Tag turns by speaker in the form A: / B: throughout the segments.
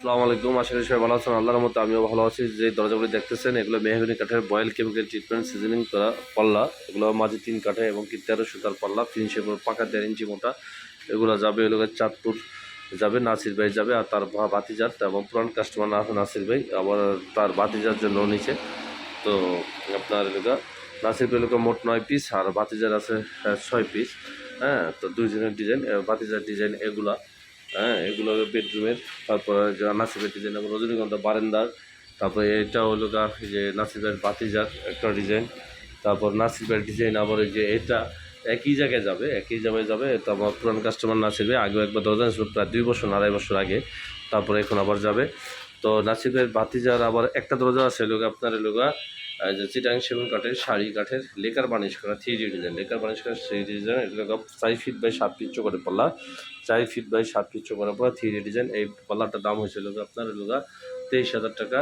A: আসসালামু আলাইকুম আশা করি সবাই ভালো আছেন। আল্লাহর মতো আমিও ভালো আছি। যে দরজাগুলি দেখতেছেন এগুলো মেহগনি কাঠের বয়েল কেমিক্যাল ট্রিটমেন্ট সিজনিং করা পাল্লা। এগুলো মাঝে তিন কাঠে এবং কি তেরো সুতার পাল্লা তিনশো পাকা দেড় ইঞ্চি মোটা। এগুলো যাবে এগুলো চাঁদপুর যাবে নাসির ভাই যাবে আর তার ভাতিজার এবং পুরান কাস্টমার না নাসির ভাই আবার তার ভাতিজার জন্য নিচে। তো আপনার এলাকা নাসির ভাই এলাকা মোট নয় পিস আর ভাতিজার আছে আহ, ছয় পিস হ্যাঁ তো দুইজনের ডিজাইন ভাতিজার ডিজাইন এগুলা। হ্যাঁ এগুলো বেডরুমের, তারপরে নাসিবের ডিজাইন এবং রজনীগন্ধা বারেন্দার, তারপরে এটা হলো গা যে নাসিবের বাতিজার একটা ডিজাইন তারপর নাসিবের ডিজাইন আবার এই যে এটা একই জায়গায় যাবে, একই জায়গায় যাবে, তো আমার পুরান কাস্টমার নাসিবে, আগেও একবার দরজা প্রায় দুই বছর, আড়াই বছর আগে, তারপরে এখন আবার যাবে। তো নাসিবের বাতিজার আবার একটা দরজা আছে লোক আপনার লোকা যে চিটাং সেগুন কাঠের শাড়ি কাঠের লেকার বানিশ করা থ্রি ডিজাইন লেকার বানিশ করা থ্রি ডিজাইন এটা চার ফিট বাই সাত ফিট চোখে পাল্লা। চার ফিট বাই সাত ফিট চোখের পর থ্রি ডিজাইন এই পাল্লাটার দাম হয়েছিল আপনার লোকা তেইশ হাজার টাকা।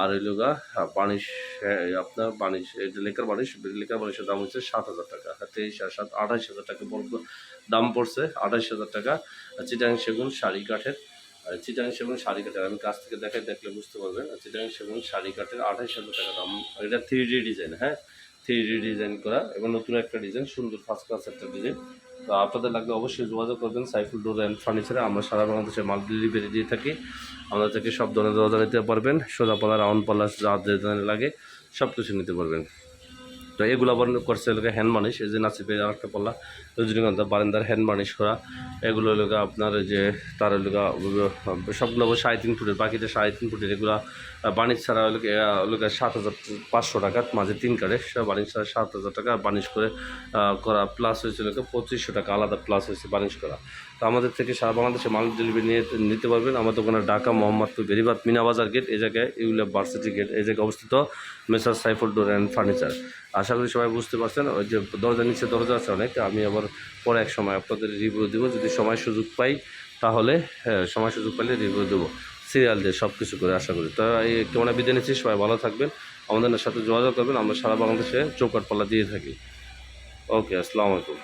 A: আর এই লোকা বানিশ হ্যাঁ, আপনার বানিশ যে লেকার বানিশ লেকার বানিশের দাম হচ্ছে সাত হাজার টাকা। তেইশ আর সাত আঠাশ হাজার টাকা দাম পড়ছে আঠাশ হাজার টাকা। চিটাং সেগুন শাড়ি কাঠের চিটাং সেগুন শাড়ি কাঠের, আমি কাছ থেকে দেখাই, দেখলে বুঝতে পারবেন। চিটাং সেগুন শাড়ি কাঠের আঠাশ হাজার টাকা দাম। এটা থ্রি ডি ডিজাইন হ্যাঁ? থ্রি ডি ডিজাইন করা এবং নতুন একটা ডিজাইন, সুন্দর ফার্স্ট ক্লাস একটা ডিজাইন। তো আপনাদের লাগলে অবশ্যই যোগাযোগ করবেন সাইফুল ডোর অ্যান্ড ফার্নিচারে। আমরা সারা বাংলাদেশে মাল ডেলিভারি দিয়ে থাকি। আমাদের থেকে সব ধরনের দরজা নিতে পারবেন। সোজা পাল্লা রাউন্ড পাল্লা যা যে ধরনের লাগে সব কিছু নিতে পারবেন। তো এগুলো আবার করছে এলাকা হ্যান্ড মানিশ এই যে নাসিপে আর একটা পাল্লা, রজনীগন্ধা, বারান্দার হ্যান্ড মানিশ করা এগুলো এলাকা আপনার যে তার এলাকা, সবগুলো সাড়ে তিন ফুটের, বাকিটা সাড়ে তিন ফুটের, এগুলো বাণিজ্য ছাড়া এলাকা এলাকা সাত হাজার পাঁচশো টাকা, মাঝে তিন কাটে বাণিজ্য ছাড়া সাত হাজার টাকা বানিশ করে করা প্লাস হয়েছিল পঁচিশশো টাকা, আলাদা প্লাস হয়েছে বানিশ করা। তো আমাদের থেকে সারা বাংলাদেশে মাল ডেলিভারি নিয়ে, নিতে পারবেন। আমাদের ওখানে ঢাকা, মোহাম্মদপুর, বেরিবাদ মিনাবাজার গেট এই জায়গায় ইউলিয়া ভার্সিটি গেট এই জায়গায় অবস্থিত messrs Saiful door and furniture আশা করি সবাই বুঝতে পারছেন, ওই যে দরজা নিচে দরজা আছে অনেক, আমি আবার পরে এক সময় আপনাদের রিভিউ দেবো, যদি সময় সুযোগ পাই তাহলে হ্যাঁ সময় সুযোগ পাইলে রিভিউ দেবো সিরিয়াল দিয়ে সব কিছু করে আশা করি। তা এই কেমন বিদায় নিচ্ছি, সবাই ভালো থাকবেন, আমাদের সাথে যোগাযোগ করবেন, আমরা সারা বাংলাদেশে চৌকাট পাল্লা দিয়ে থাকি। ওকে, আসসালামু আলাইকুম।